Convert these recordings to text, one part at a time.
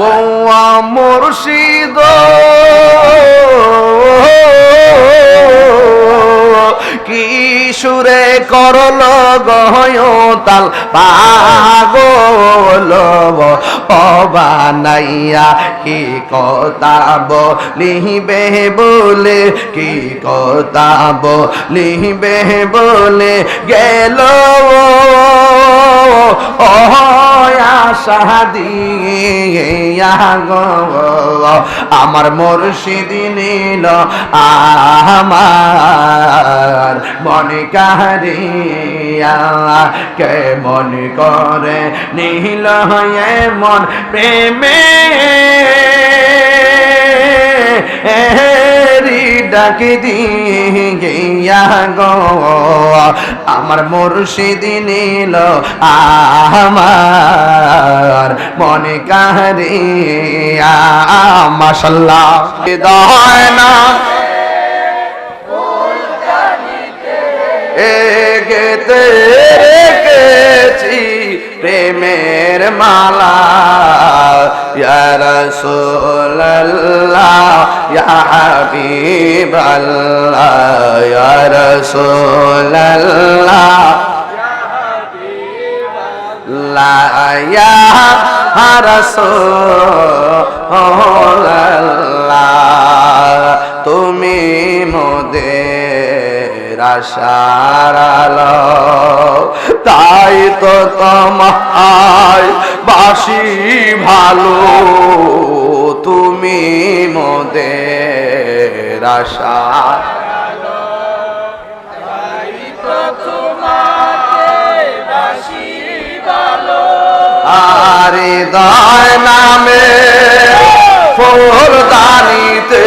মৌয়া মুর্শিদ। সুরে করল গহয়তাল পাগল অবানাইয়া কি কথা বলিবে বলে, কি কথা বলিবে বলে গেল আমার মুর্শিদ নীল আমার মনে কাহারিয়া কে মন করে নীল হয়ে মন প্রেমে? ডাকি দিয়া গো। আমার মুর্শিদ নীল, আমার মনে কাহারিয়া মাসাল্লাহ হৃদয় না এগেতে রেখেছি প্রেমের মালা। রাসূলুল্লাহ ইয়া হাবিবাল্লাহ ইয়া রাসূলুল্লাহ। লা তুমি মোদের আশার তাই তো তোমায় বাসি ভালো। তুমি মোদের আশা। আরে দয় নামে ফুলদানিতে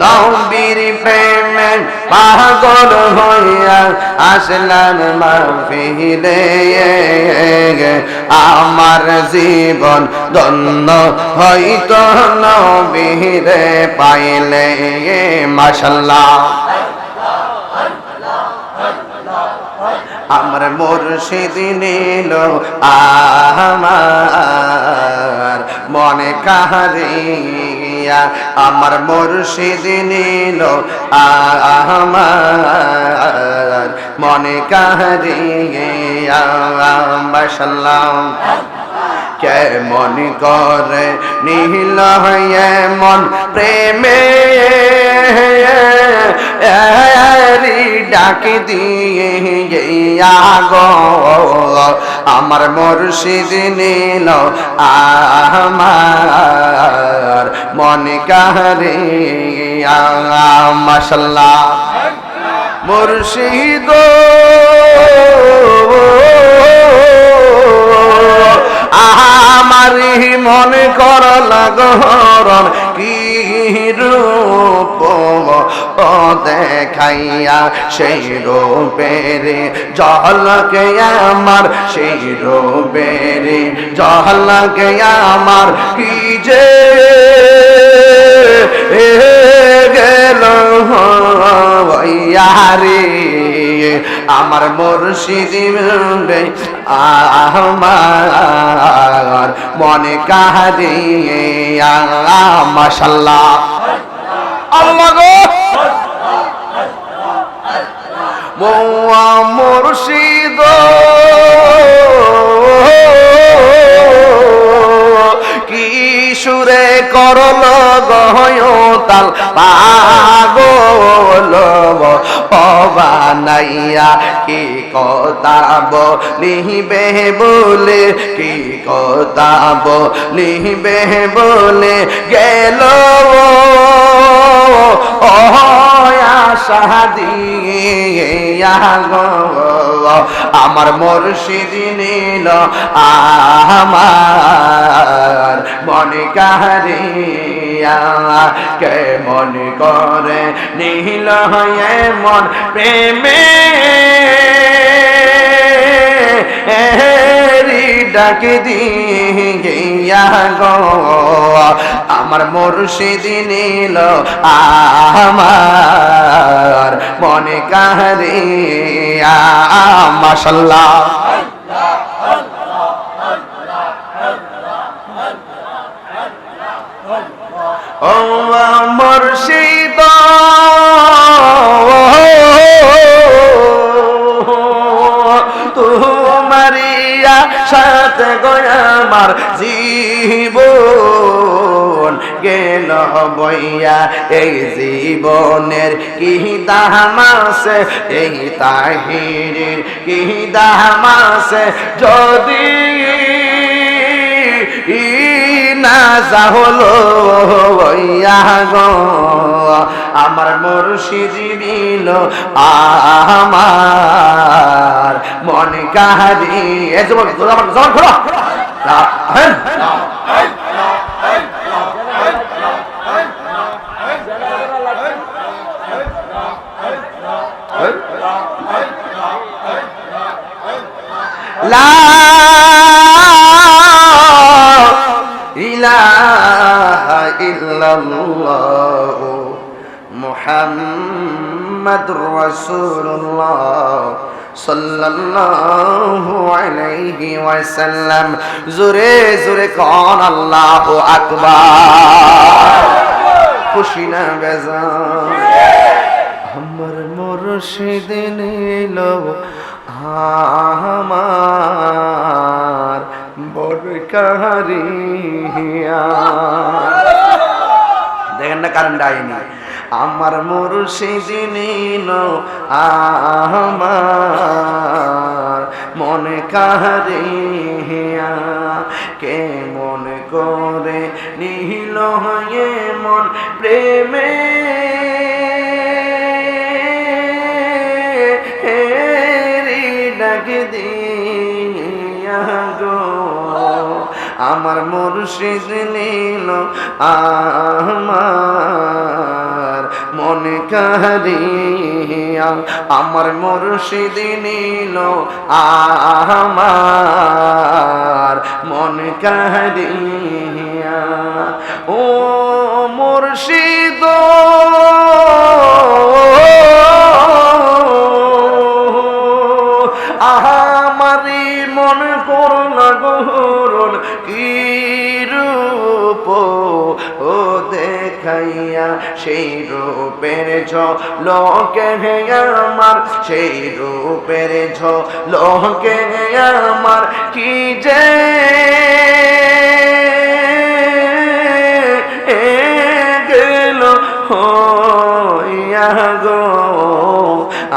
নবীর প্রেমে পাগল হইয়া আসলাম মাহফিলে। আমার জীবন ধন্য হইতো নবীরে পাইলে। মাশাল্লাহ। আমার মুর্শিদ নীল আমার মনে কাহারিয়া আমার মুর্শিদ নীল, আমার মনে কাহারিয়া মাশাল্লাহ। কেমন করে নীল হয়ে মন প্রেমে? ডাকে দিয়ে গো। আমার মুর্শিদ নীল আমার মনে কাহারে মাসাল্লাহ মুর্শিদ আমারি মনে কর লাগরণ কি রূপ দেখাইয়া সেই রূপের জহলকে আমার, সেই রূপের জহলকে আমার কি যে গেল ইয়ারে আমার মুর্শিদ রে আমার মনে কাহারে মাশাল্লাহ। আল্লাহ গো। মৌয়া মুর্শিদ। করল গহয়তাল পাগল কি কথা বলিবে বলে কি কতাব বলিবে বলে গেল শাহাদিয়া গো আমার মুর্শিদ নিল আমার মনে কাহারিয়া কে মনে করে নিল হয়ে মন প্রেমে? ডাক দিয়া গো আমার মুর্শিদ নীল আমার মনে কাহারিয়া মাশাল্লাহ। ও মুর্শিদ সাথে গয়ামার জীবন গেল বইয়া। এই জীবনের কি দামাসে এই তাহিরের কি দামাসে যদি না হলো গো। আমার মুর্শিদ দিল আমার মনে কাহারি এ জবান জবান জবান খোলো। হ্যাঁ লা ইল্লাল্লাহ মুহাম্মাদুর রাসূলুল্লাহ সাল্লাল্লাহু আলাইহি ওয়াসাল্লাম। জোরে জোরে কোন আল্লাহু আকবার। খুশি না বেজান আমার মুর্শিদ নীল আমার বড় কাহারিয়া দেখেন না কারেন্ট আইনি। আমার মুর্শিদ নীল আমার মনে কাহারিয়া কে মনে করে নীল হয়ে মন প্রেমে। ডাক দিয়া গো। আমার মুর্শিদ নীল আমার মনে কাহারিয়া। আমার মুর্শিদ নীল আমার মনে কাহারিয়া। ও মুর্শিদ সেই রূপের ঝ লোকে আমার, সেই রূপের ঝ লোকে আমার কি যে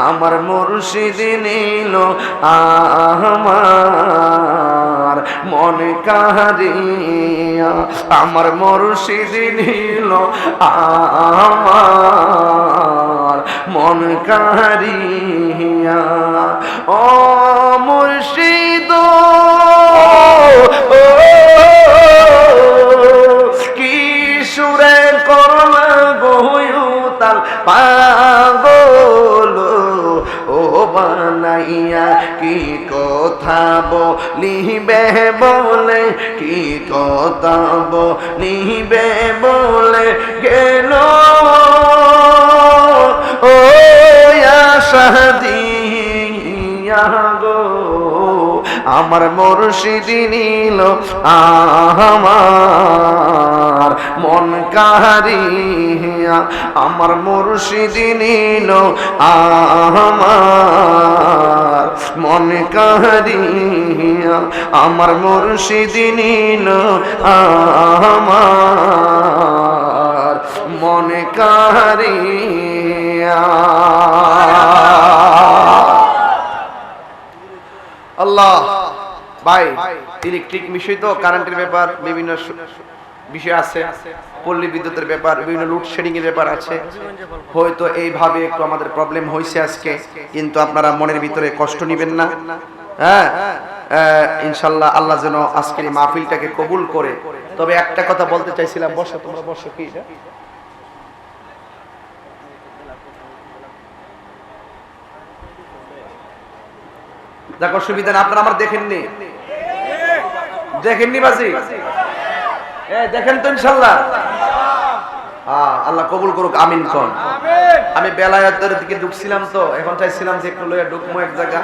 আমার মুর্শিদ নীল আমার মনে কাহারিয়া, আমার মুর্শিদ নীল আমার মন কাহারিয়া। ও মুর্শিদ কি সুরে করলা গহুতাল পাগল ও বানাইয়া কি কথা বলিবে বলে কি কথা বলিবে বলে গেল? আমার মুর্শিদ নীল আমার মন কাহারিয়া আমার মুর্শিদ নীল আমার মন কাহারিয়া আমার মুর্শিদ নীল আমার মন কাহারিয়া আল্লাহ ভাই ইলেকট্রিক মিশিয়ে তো কারেন্টের ব্যাপার, বিভিন্ন বিষয় আছে, পল্লী বিদ্যুতের ব্যাপার, বিভিন্ন লোডশেডিং এর ব্যাপার আছে। হয়তো এইভাবে একটু আমাদের প্রবলেম হয়েছে আজকে, কিন্তু আপনারা মনের ভিতরে কষ্ট নেবেন না। হ্যাঁ ইনশাল্লাহ আল্লাহ যেন আজকের এই মাহফিলটাকে কবুল করে। তবে একটা কথা বলতে চাইছিলাম, বসো, তোমরা বসো, কি দেখো সুবিধা না আপনারা আমার দেখেননি। দেখেননি বাজি? এ দেখেন তো ইনশাল্লাহ। হ্যাঁ, আল্লাহ কবুল করুক আমিন কন। আমি বেলায়তের দিকে ঢুকছিলাম তো এখন চাইছিলাম যে একটু লইয়া ঢুকবো এক জায়গা।